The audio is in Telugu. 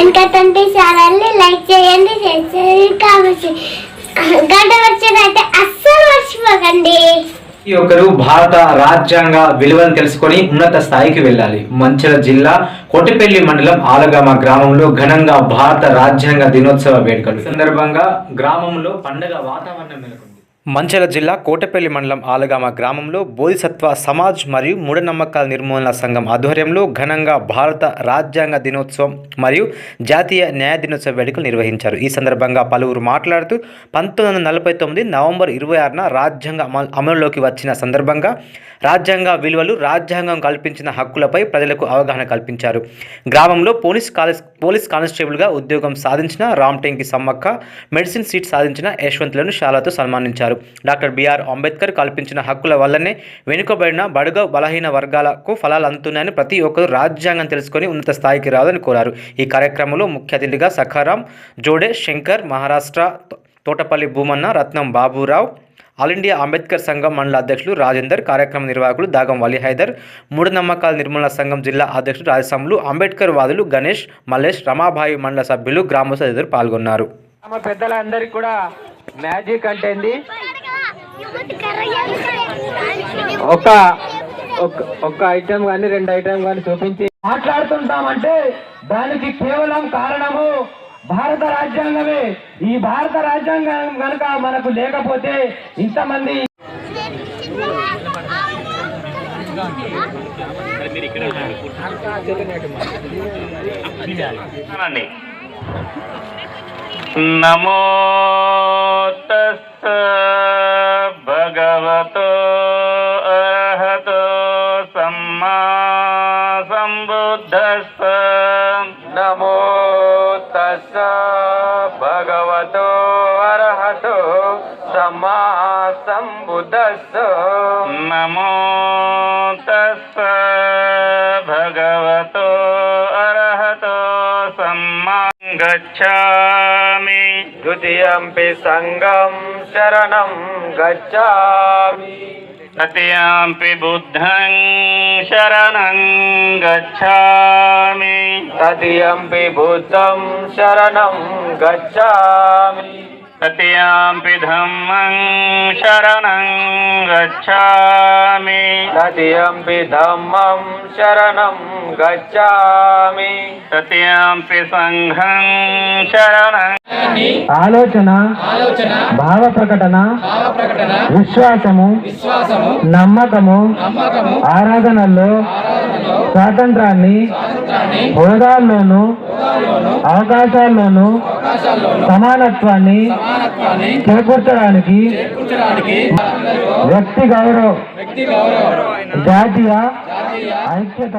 వెనకతంటే ఛానల్ని లైక్ చేయండి షేర్ చేయండి. కామెంట్ గంట వచ్చినట్టే అస్సలు మర్చిపోకండి. ప్రతి ఒక్కరూ భారత రాజ్యాంగ విలువను తెలుసుకొని ఉన్నత స్థాయికి వెళ్ళాలి. మంచిల జిల్లా కొట్టిపల్లి మండలం ఆలగామ గ్రామంలో ఘనంగా భారత రాజ్యాంగ దినోత్సవ వేడుకలు. సందర్భంగా గ్రామంలో పండగ వాతావరణం నెలకొంది. మంచెల జిల్లా కోటపల్లి మండలం ఆలగామ గ్రామంలో బోధిసత్వ సమాజ్ మరియు మూఢనమ్మకాల నిర్మూలన సంఘం ఆధ్వర్యంలో ఘనంగా భారత రాజ్యాంగ దినోత్సవం మరియు జాతీయ న్యాయ దినోత్సవ వేడుకలు నిర్వహించారు. ఈ సందర్భంగా పలువురు మాట్లాడుతూ పంతొమ్మిది వందల నలభై తొమ్మిది నవంబర్ ఇరవై ఆరున రాజ్యాంగ అమలులోకి వచ్చిన సందర్భంగా రాజ్యాంగ విలువలు రాజ్యాంగం కల్పించిన హక్కులపై ప్రజలకు అవగాహన కల్పించారు. గ్రామంలో పోలీస్ కాలేజ్ పోలీస్ కానిస్టేబుల్గా ఉద్యోగం సాధించిన రామ్టెంకి సమ్మక్క మెడిసిన్ సీట్ సాధించిన యశ్వంతులను శాలతో సన్మానించారు. డాక్టర్ బిఆర్ అంబేద్కర్ కల్పించిన హక్కుల వల్లనే వెనుకబడిన బడుగ బలహీన వర్గాలకు ఫలాలు అందుతున్నాయని ప్రతి ఒక్కరూ రాజ్యాంగం తెలుసుకొని ఉన్నత స్థాయికి రావాలని కోరారు. ఈ కార్యక్రమంలో ముఖ్య అతిథిగా సఖారాం జోడే శంకర్ మహారాష్ట్ర తోటపల్లి భూమన్న రత్నం బాబురావు ఆల్ ఇండియా అంబేద్కర్ సంఘం మండల అధ్యక్షులు రాజేందర్ కార్యక్రమ నిర్వాహకులు దాగం వలి హైదర్ మూఢనమ్మకాల నిర్మూలన సంఘం జిల్లా అధ్యక్షుడు రాజసములు అంబేద్కర్ వాదులు గణేష్ మల్లేష్ రమాబాయి మండల సభ్యులు గ్రామస్తులు తదితరులు పాల్గొన్నారు. పెద్దలందరికీ కూడా మ్యాజిక్ అంటే ఒక ఒక- ఒక ఐటెం కానీ రెండు ఐటెం కానీ చూపించి మాట్లాడుతుంటామంటే దానికి కేవలం కారణము భారత రాజ్యాంగమే. ఈ భారత రాజ్యాంగం కనుక మనకు లేకపోతే ఇంతమంది నమో తస్స భగవతో అర్హతో సమ్మా సంబుద్ధస్స నమో తస్స భగవతో అర్హతో సమ్మా సంబుద్ధస్స నమో తస్స భగవతో गच्छामि। द्वितीयम्पि सङ्गं शरणं गच्छामि। तृतीयाम्पि बुद्धं शरणं गच्छामि। तृतीयम्पि बुद्धं शरणं गच्छामि। तृतीयाम्पि धम्मं శరణం గచ్ఛామి తదియంపి ధమ్మం శరణం గచ్చామి తృతీయాంపి సంఘం శరణం ఆలోచన భావ ప్రకటన విశ్వాసము నమ్మకము ఆరాధనల్లో స్వాతంత్రాన్ని హోదాల్లోనూ అవకాశాల్లోనూ సమానత్వాన్ని చేకూర్చడానికి వ్యక్తి గౌరవం జాతీయ ఐక్యత